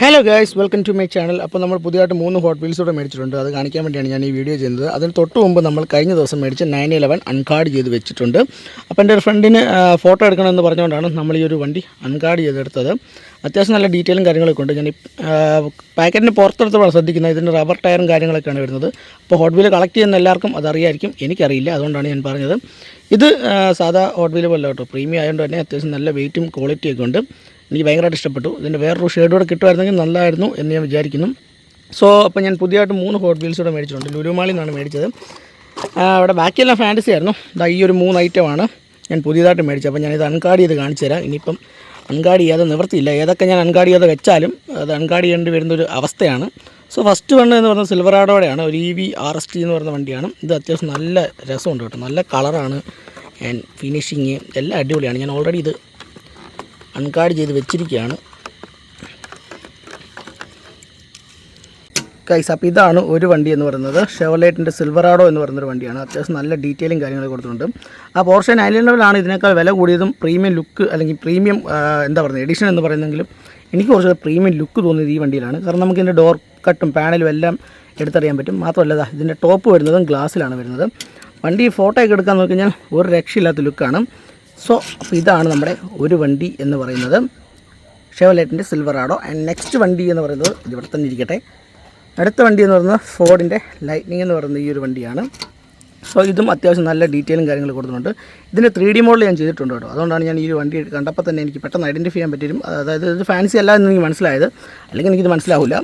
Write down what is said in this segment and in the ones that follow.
Hello guys welcome to my channel അപ്പോൾ നമ്മൾ പുതിയതായിട്ട് മൂന്ന് ഹോട്ട് വീൽസ് കൂടെ മേടിച്ചിട്ടുണ്ട്. അത് കാണിക്കാൻ വേണ്ടിയാണ് ഞാൻ ഈ വീഡിയോ ചെയ്യുന്നത്. അതിന് തൊട്ട് മുമ്പ് നമ്മൾ കഴിഞ്ഞ ദിവസം മേടിച്ച് നയൻ ഇലവൻ അൺകാർഡ് ചെയ്ത് വെച്ചിട്ടുണ്ട്. അപ്പോൾ എന്റെ ഒരു ഫ്രണ്ടിന് ഫോട്ടോ എടുക്കണമെന്ന് പറഞ്ഞുകൊണ്ടാണ് നമ്മൾ ഈ ഒരു വണ്ടി അൺകാർഡ് ചെയ്തെടുത്തത്. അത്യാവശ്യം നല്ല ഡീറ്റെയിലും കാര്യങ്ങളൊക്കെ ഉണ്ട്. ഞാൻ ഈ പാക്കറ്റിന് പുറത്തെടുത്തോളം ശ്രദ്ധിക്കുന്നത് ഇതിന്റെ റബ്ബർ ടയറും കാര്യങ്ങളൊക്കെയാണ് വരുന്നത്. അപ്പോൾ ഹോട്ട് വീൽ കളക്ട് ചെയ്യുന്ന എല്ലാവർക്കും അതറിയായിരിക്കും എനിക്കറിയില്ല അതുകൊണ്ടാണ് ഞാൻ പറഞ്ഞത്. ഇത് സാധാ ഹോട്ട് വീൽ പോലെ കേട്ടോ. പ്രീമിയം ആയതുകൊണ്ട് തന്നെ അത്യാവശ്യം നല്ല വെയിറ്റും ക്വാളിറ്റിയൊക്കെ ഉണ്ട്. എനിക്ക് ഭയങ്കരമായിട്ട് ഇഷ്ടപ്പെട്ടു. ഇതിന്റെ വേറൊരു ഷെയ്ഡ് കൂടെ കിട്ടുമായിരുന്നെങ്കിൽ നല്ലതായിരുന്നു എന്ന് ഞാൻ വിചാരിക്കുന്നു. സോ അപ്പോൾ ഞാൻ പുതിയതായിട്ട് മൂന്ന് ഹോട്ട് വീൽസ് കൂടെ മേടിച്ചിട്ടുണ്ട്. ലുരുമാളിൽ നിന്നാണ് മേടിച്ചത്. അവിടെ ബാക്കിയെല്ലാം ഫാന്റസി ആയിരുന്നു. ഇതാ ഈ ഒരു മൂന്ന് ഐറ്റമാണ് ഞാൻ പുതിയതായിട്ട് മേടിച്ചത്. അപ്പോൾ ഞാനിത് അൺകാർഡ് ചെയ്ത് കാണിച്ചു തരാം. ഇനിയിപ്പം അൺകാർഡ് ചെയ്യാതെ നിവർത്തിയില്ല. ഏതൊക്കെ ഞാൻ അൺകാർഡ് ചെയ്യാതെ വെച്ചാലും അത് അൺകാർഡ് ചെയ്യേണ്ടി വരുന്നൊരു അവസ്ഥയാണ്. സോ ഫസ്റ്റ് വൺ എന്ന് പറയുന്നത് സിൽവറാഡോടെയാണ്. ഒരു E V R S T എന്ന് പറയുന്ന വണ്ടിയാണ്. ഇത് അത്യാവശ്യം നല്ല രസമുണ്ട് കേട്ടോ. നല്ല കളറാണ് ആൻഡ് ഫിനിഷിങ് എല്ലാം അടിപൊളിയാണ്. ഞാൻ ഓൾറെഡി ഇത് അൺകാർഡ് ചെയ്ത് വെച്ചിരിക്കുകയാണ്. കൈസ് അപ്പോൾ ഇതാണ് ഒരു വണ്ടി എന്ന് പറയുന്നത്. ഷെവലേറ്റിന്റെ സിൽവറാഡോ എന്ന് പറയുന്നൊരു വണ്ടിയാണ്. അത്യാവശ്യം നല്ല ഡീറ്റെയിലും കാര്യങ്ങൾ കൊടുത്തിട്ടുണ്ട്. ആ പോർഷൻ ഐലൻഡറിലാണ് ഇതിനേക്കാൾ വില കൂടിയതും പ്രീമിയം ലുക്ക് അല്ലെങ്കിൽ പ്രീമിയം എന്താ പറയുന്നത് എഡിഷൻ എന്ന് പറയുന്നെങ്കിലും എനിക്ക് കുറച്ച് പ്രീമിയം ലുക്ക് തോന്നിയത് ഈ വണ്ടിയിലാണ്. കാരണം നമുക്ക് ഇതിന്റെ ഡോർ കട്ടും പാനലും എല്ലാം എടുത്തറിയാൻ പറ്റും. മാത്രമല്ല ഇതിന്റെ ടോപ്പ് വരുന്നതും ഗ്ലാസ്സിലാണ് വരുന്നത്. വണ്ടി ഫോട്ടോ ഒക്കെ എടുക്കാൻ നോക്കി കഴിഞ്ഞാൽ ഒരു രക്ഷയില്ലാത്ത ലുക്കാണ് സോ അപ്പോൾ ഇതാണ് നമ്മുടെ ഒരു വണ്ടി എന്ന് പറയുന്നത്. ഷെവലേറ്റിന്റെ സിൽവറാഡോ ആൻഡ് നെക്സ്റ്റ് വണ്ടി എന്ന് പറയുന്നത് ഇവിടെ തന്നെ ഇരിക്കട്ടെ. അടുത്ത വണ്ടി എന്ന് പറയുന്നത് ഫോർഡിന്റെ ലൈറ്റ്നിങ് എന്ന് പറയുന്ന ഈ ഒരു വണ്ടിയാണ്. സോ ഇതും അത്യാവശ്യം നല്ല ഡീറ്റെയിലും കാര്യങ്ങളും കൊടുത്തിട്ടുണ്ട്. ഇതിന്റെ ത്രീ ഡി മോഡൽ ഞാൻ ചെയ്തിട്ടുണ്ട് കേട്ടോ. അതുകൊണ്ടാണ് ഞാൻ ഈ ഒരു വണ്ടി കണ്ടപ്പോൾ തന്നെ എനിക്ക് പെട്ടെന്ന് ഐഡന്റിഫൈ ചെയ്യാൻ പറ്റും അതായത് ഇത് ഫാൻസി അല്ല എന്ന് എനിക്ക് മനസ്സിലായത്. അല്ലെങ്കിൽ എനിക്കിത് മനസ്സിലാവില്ല.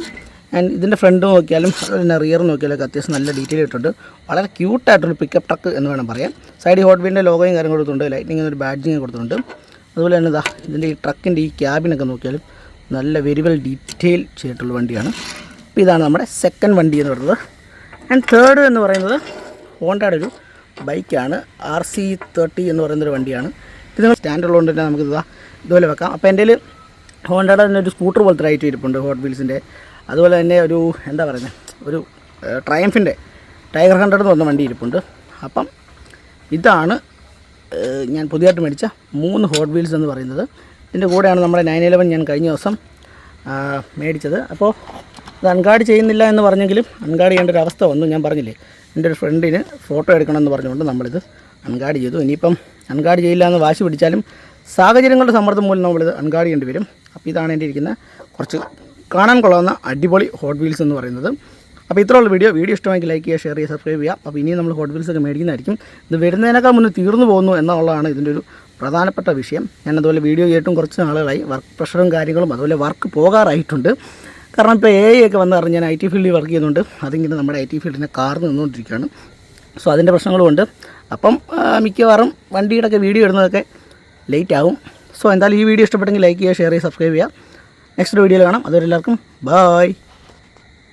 ആൻഡ് ഇതിന്റെ ഫ്രണ്ട് നോക്കിയാലും പിന്നെ റിയർ നോക്കിയാലും ഒക്കെ അത്യാവശ്യം നല്ല ഡീറ്റെയിൽ ഇട്ടിട്ടുണ്ട്. വളരെ ക്യൂട്ടായിട്ടൊരു പിക്കപ്പ് ട്രക്ക് എന്ന് വേണം പറയാം സൈഡിൽ ഹോട്ട് വീലിന്റെ ലോഗോയും കാര്യം കൊടുത്തിട്ടുണ്ട്. ലൈറ്റിംഗ് എന്നൊരു ബാഡ്ജിങ് കൊടുത്തിട്ടുണ്ട്. അതുപോലെ തന്നെ ഇതാ ഇതിന്റെ ഈ ട്രക്കിന്റെ ഈ ക്യാബിനൊക്കെ നോക്കിയാലും നല്ല വെരി വെൽ ഡീറ്റെയിൽ ചെയ്തിട്ടുള്ള വണ്ടിയാണ്. അപ്പോൾ ഇതാണ് നമ്മുടെ സെക്കൻഡ് വണ്ടി എന്ന് പറയുന്നത്. ആൻഡ് തേർഡ് എന്ന് പറയുന്നത് ഹോണ്ടയുടെ ഒരു ബൈക്കാണ് ആർ സി തേർട്ടി എന്ന് പറയുന്നൊരു വണ്ടിയാണ്. ഇത് സ്റ്റാൻഡ് ഉള്ളതുകൊണ്ട് തന്നെ നമുക്ക് ഇതാ ഇതുപോലെ വെക്കാം. അപ്പോൾ എന്റെ ഹോണ്ടയുടെ തന്നെ ഒരു സ്കൂട്ടർ പോലത്തെ റൈറ്റ് ഇരിപ്പുണ്ട് ഹോട്ട് വീൽസിന്റെ. അതുപോലെ തന്നെ ഒരു എന്താ പറയുന്നത് ഒരു ട്രയംഫിന്റെ ടൈഗർ ഹൺഡ്രഡ് എന്ന് പറഞ്ഞ വണ്ടി ഇരിപ്പുണ്ട്. അപ്പം ഇതാണ് ഞാൻ പുതിയതായിട്ട് മേടിച്ച മൂന്ന് ഹോട്ട് വീൽസ് എന്ന് പറയുന്നത്. ഇതിന്റെ കൂടെയാണ് നമ്മുടെ നയൻ ഇലവൻ ഞാൻ കഴിഞ്ഞ ദിവസം മേടിച്ചത്. അപ്പോൾ അത് അൺഗാർഡ് ചെയ്യുന്നില്ല എന്ന് പറഞ്ഞെങ്കിലും അൺഗാർഡ് ചെയ്യേണ്ട ഒരു അവസ്ഥ വന്നു. ഞാൻ പറഞ്ഞില്ലേ എന്റെ ഒരു ഫ്രണ്ടിന് ഫോട്ടോ എടുക്കണമെന്ന് പറഞ്ഞുകൊണ്ട് നമ്മളിത് അൺഗാർഡ് ചെയ്തു. ഇനിയിപ്പം അൺഗാർഡ് ചെയ്യില്ല എന്ന് വാശി പിടിച്ചാലും സാഹചര്യങ്ങളുടെ സമ്മർദ്ദം മൂലം നമ്മളിത് അൺഗാർഡ് വരും. അപ്പോൾ ഇതാണ് എന്റെ ഇരിക്കുന്ന കുറച്ച് കാണാൻ കൊള്ളാവുന്ന അടിപൊളി ഹോട്ട് വീൽസ് എന്ന് പറയുന്നത്. അപ്പോൾ ഇത്രയുള്ള വീഡിയോ. വീഡിയോ ഇഷ്ടമെങ്കിൽ ലൈക്ക് ചെയ്യുക ഷെയർ ചെയ്യുക സബ്സ്ക്രൈബ് ചെയ്യുക. അപ്പോൾ ഇനിയും നമ്മൾ ഹോട്ട് വീൽസ് ഒക്കെ മേടിക്കുന്നതായിരിക്കും. ഇത് വരുന്നതിനേക്കാൾ മുന്നേ തീർന്നു പോകുന്നു എന്നുള്ളതാണ് ഇതിന്റെ ഒരു പ്രധാനപ്പെട്ട വിഷയം. ഞാൻ അതുപോലെ വീഡിയോ ചെയ്തിട്ടും കുറച്ച് നാളുകളായി. വർക്ക് പ്രഷറും കാര്യങ്ങളും അതുപോലെ വർക്ക് പോകാറായിട്ടുണ്ട്. കാരണം ഇപ്പോൾ എ ഐ ഒക്കെ വന്ന് പറഞ്ഞ് ഞാൻ ഐ ടി ഫീൽഡിൽ വർക്ക് ചെയ്യുന്നുണ്ട്. അതിങ്ങനെ നമ്മുടെ ഐ ടി ഫീൽഡിനെ കാർന്ന് നിന്നുകൊണ്ടിരിക്കുകയാണ്. സോ അതിന്റെ പ്രശ്നങ്ങളുമുണ്ട് അപ്പം മിക്കവാറും വണ്ടിയുടെ ഒക്കെ വീഡിയോ ഇടുന്നതൊക്കെ ലേറ്റ് ആവും സോ എന്തായാലും ഈ വീഡിയോ ഇഷ്ടപ്പെട്ടെങ്കിൽ ലൈക്ക് ചെയ്യുക ഷെയർ ചെയ്യുക സബ്സ്ക്രൈബ് ചെയ്യുക. നെക്സ്റ്റ് വീഡിയോയിൽ കാണാം. അതുവരെ എല്ലാവർക്കും ബായ്